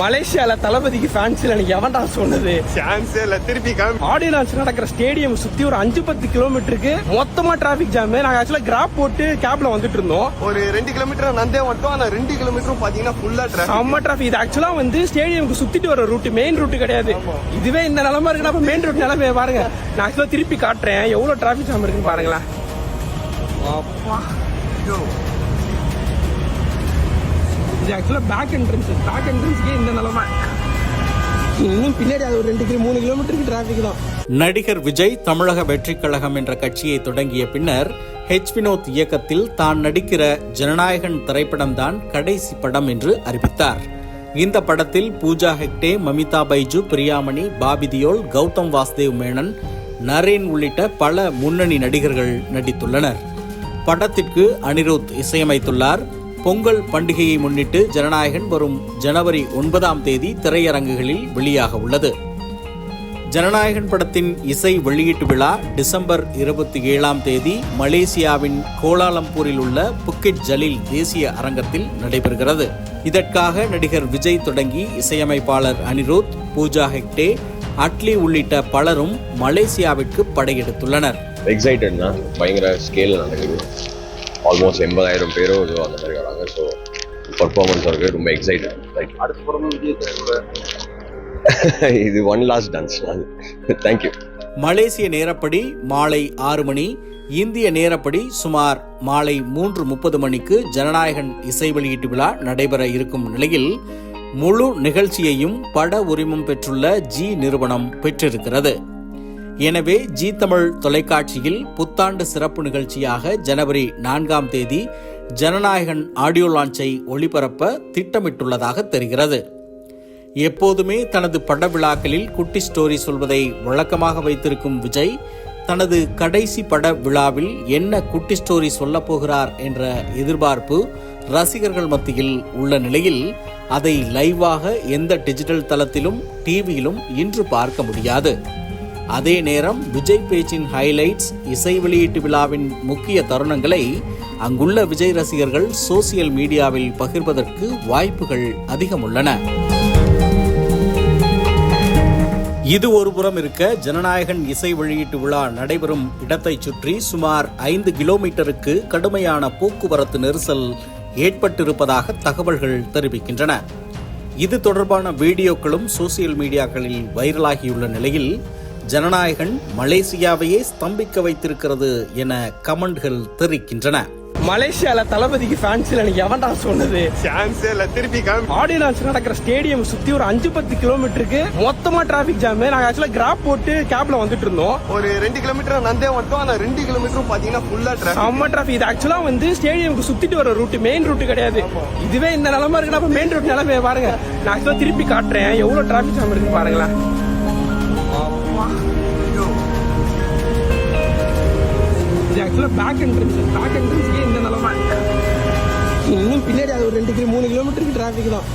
மலேசியால தளபதிக்கு ஃபேன்ஸ் எனக்கு எவன்டா சொன்னது? சான்ஸே இல்ல திருப்பி ஆடியோ லான்ச் நடக்கிற ஸ்டேடியம் சுத்தி ஒரு அஞ்சு பத்து கிலோமீட்டருக்கு மொத்தமா டிராபிக் ஜாம் நாங்க ஆக்சுவலா கிராப் போட்டு கேப்ல வந்துட்டு இருந்தோம். ஒரு ரெண்டு கிலோமீட்டர் நந்தே வந்துட்டோம். ஆனா ரெண்டு கிலோமீட்டரும் பாத்தீங்கன்னா ஃபுல்லா டிராஃபிக் செம்ம டிராபிக் இது ஆக்சுவலா வந்து ஸ்டேடியம்க்கு சுத்திட்டு வர ரூட் மெயின் ரூட் கிடையாது. இதுவே இந்த நிலமா இருக்குன்னா அப்ப மெயின் ரூட் நிலைமை பாருங்க. நான் ஆக்சுவலா திருப்பி காட்டுறேன். எவ்வளவு டிராபிக் ஜாம் இருக்குன்னு பாருங்களேன். இது ஆக்சுவலாக பேக் என்ட்ரன்ஸ் பேக் என்ட்ரன்ஸ்க்கே இந்த நிலமை. இன்னும் பின்னாடி அது ஒரு ரெண்டு கிலோ மூணு கிலோமீட்டருக்கு டிராஃபிக் தான். நடிகர் விஜய் தமிழக வெற்றி கழகம் என்ற கட்சியை தொடங்கிய பின்னர் ஹெச் வினோத் இயக்கத்தில் தான் நடிக்கிற ஜனநாயகன் திரைப்படம்தான் கடைசி படம் என்று அறிவித்தார். இந்த படத்தில் பூஜா ஹெக்டே மமிதா பைஜு பிரியாமணி பாபிதியோல் கௌதம் வாசுதேவ் மேனன் நரேன் உள்ளிட்ட பல முன்னணி நடிகர்கள் நடித்துள்ளனர். படத்திற்கு அனிருத் இசையமைத்துள்ளார். பொங்கல் பண்டிகையை முன்னிட்டு ஜனநாயகன் வரும் ஜனவரி ஒன்பதாம் தேதி திரையரங்குகளில் வெளியாக உள்ளது. ஜனநாயகன் படத்தின் இசை வெளியீட்டு விழா டிசம்பர் இருபத்தி ஏழாம் தேதி மலேசியாவின் கோலாலம்பூரில் உள்ள புக்கிட் ஜலீல் தேசிய அரங்கத்தில் நடைபெறுகிறது. இதற்காக நடிகர் விஜய் தொடங்கி இசையமைப்பாளர் அனிருத் பூஜா ஹெக்டே அட்லி உள்ளிட்ட பலரும் மலேசியாவிற்கு படையெடுத்துள்ளனர். எக்ஸைட்டட் பயங்கர ஸ்கேல் நடக்குது. ஆல்மோஸ்ட் எண்பதாயிரம் பேரோ இதோ அந்த மாதிரி வராங்க. ஸோ பர்ஃபார்மன்ஸ் இருக்கு ரொம்ப எக்ஸைட்டட் லைக் அடுத்த படம் இது one last dance thank you மலேசிய நேரப்படி மாலை ஆறு மணி இந்திய நேரப்படி சுமார் மாலை மூன்று முப்பது மணிக்கு ஜனநாயகன் இசை வெளியீட்டு விழா நடைபெற இருக்கும் நிலையில் முழு நிகழ்ச்சியையும் பட உரிமம் பெற்றுள்ள ஜி நிறுவனம் பெற்றிருக்கிறது. எனவே ஜி தமிழ் தொலைக்காட்சியில் புத்தாண்டு சிறப்பு நிகழ்ச்சியாக ஜனவரி நான்காம் தேதி ஜனநாயகன் ஆடியோ லான்ச்சை ஒளிபரப்ப திட்டமிட்டுள்ளதாக தெரிகிறது. எப்போதுமே தனது பட விழாக்களில் குட்டி ஸ்டோரி சொல்வதை வழக்கமாக வைத்திருக்கும் விஜய் தனது கடைசி பட விழாவில் என்ன குட்டி ஸ்டோரி சொல்லப் போகிறார் என்ற எதிர்பார்ப்பு ரசிகர்கள் மத்தியில் உள்ள நிலையில் அதை லைவாக எந்த டிஜிட்டல் தளத்திலும் டிவியிலும் இன்று பார்க்க முடியாது. அதே நேரம் விஜய் பேச்சின் ஹைலைட்ஸ் இசை வெளியீட்டு விழாவின் முக்கிய தருணங்களை அங்குள்ள விஜய் ரசிகர்கள் சோசியல் மீடியாவில் பகிர்வதற்கு வாய்ப்புகள் அதிகம் உள்ளன இது ஒருபுறம் இருக்க ஜனநாயகன் இசை வெளியீட்டு விழா நடைபெறும் இடத்தைச் சுற்றி சுமார் ஐந்து கிலோமீட்டருக்கு கடுமையான போக்குவரத்து நெரிசல் ஏற்பட்டிருப்பதாக தகவல்கள் தெரிவிக்கின்றன. இது தொடர்பான வீடியோக்களும் சோசியல் மீடியாக்களில் வைரலாகியுள்ள நிலையில் ஜனநாயகன் மலேசியாவையே ஸ்தம்பிக்க வைத்திருக்கிறது என கமெண்ட்கள் தெரிவிக்கின்றன. மலேசியால தளபதிக்கு ஃபேன்ஸ் எனக்கு எவன்டா சொன்னது? சான்ஸே இல்ல திருப்பி ஆடியோ லான்ச் நடக்கிற ஸ்டேடியம் சுத்தி ஒரு அஞ்சு பத்து கிலோமீட்டருக்கு மொத்தமா டிராபிக் ஜாம் நாங்க ஆக்சுவலா கிராப் போட்டு கேப்ல வந்துட்டு இருந்தோம். ஒரு ரெண்டு கிலோமீட்டர் நந்தே வந்துட்டோம். ஆனா ரெண்டு கிலோமீட்டரும் பாத்தீங்கன்னா ஃபுல்லா செம்ம டிராபிக் இது ஆக்சுவலா வந்து ஸ்டேடியம்க்கு சுத்திட்டு வர ரூட் மெயின் ரூட் கிடையாது. இதுவே இந்த நிலமா இருக்குன்னா மெயின் ரூட் நிலைமை பாருங்க. நான் ஆக்சுவலா திருப்பி காட்டுறேன். எவ்வளவு டிராபிக் ஜாம் இருக்குன்னு பாருங்களேன். ஆக்சுவலாக பேக் என்ட்ரன்ஸ் பேக் என்ட்ரன்ஸ்க்கே இந்த நிலமா. இன்னும் பின்னாடி அது ஒரு ரெண்டு கிலோ மூணு கிலோமீட்டருக்கு டிராஃபிக் தான்.